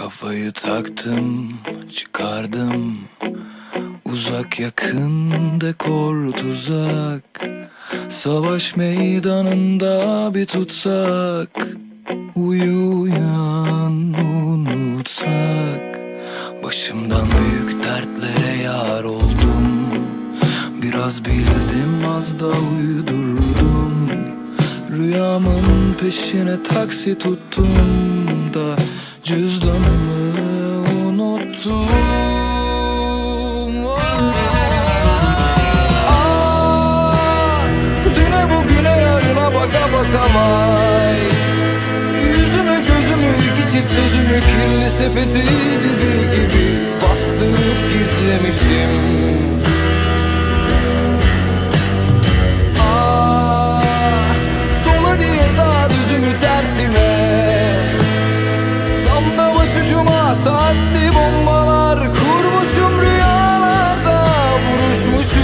Kafayı taktım, çıkardım. Uzak yakın dekor tuzak. Savaş meydanında bir tutsak. Uyu uyan unutsak. Başımdan büyük dertlere yar oldum. Biraz bildim az da uydurdum. Rüyamın peşine taksi tuttum da Cüzdanımı unuttum. Ah, Düne bugüne yarına baka baka vay. Yüzümü gözümü iki çift sözümü kirli sepeti dibi gibi Bastırıp gizlemişim saatli bombalar Kurmuşum rüyalarda vuruşmuşum.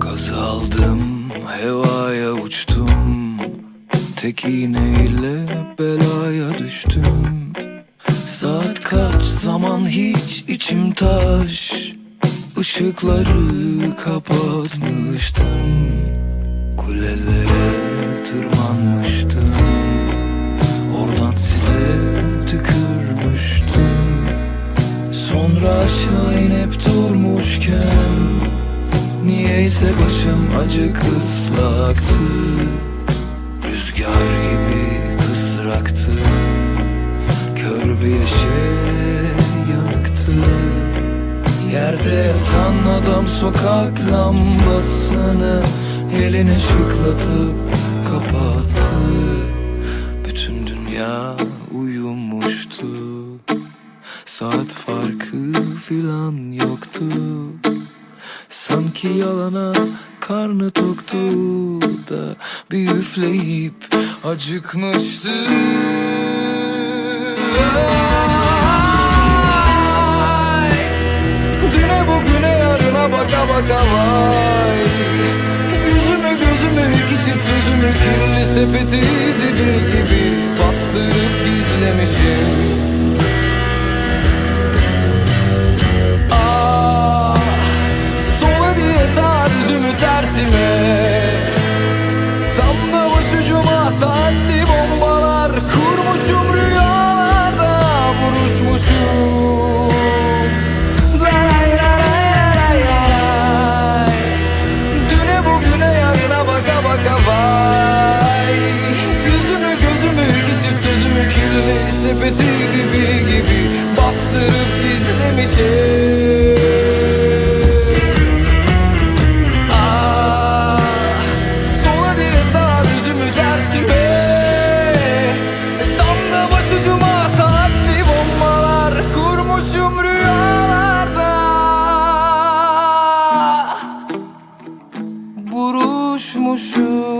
Gazı aldım hevaya uçtum. Tek iğneyle belaya düştüm. Saat kaç zaman hiç içim taş. Işıkları kapatmıştım. Kulelere tırmanmıştım aşağı inip durmuşken Niyeyse başım acık ıslaktı Rüzgar gibi kısraktı Kör bir yeşe yanıktı Yerde yatan adam sokak lambasını Elini şıklatıp kapattı filan yoktu. Sanki yalana karnı toktu da Bir üfleyip acıkmıştı. Ay, Düne bugüne yarına baka baka vay. Yüzümü gözümü iki çift sözümü kirli sepeti dibi gibi. Bastırıp gizlemişim buruşmuşuz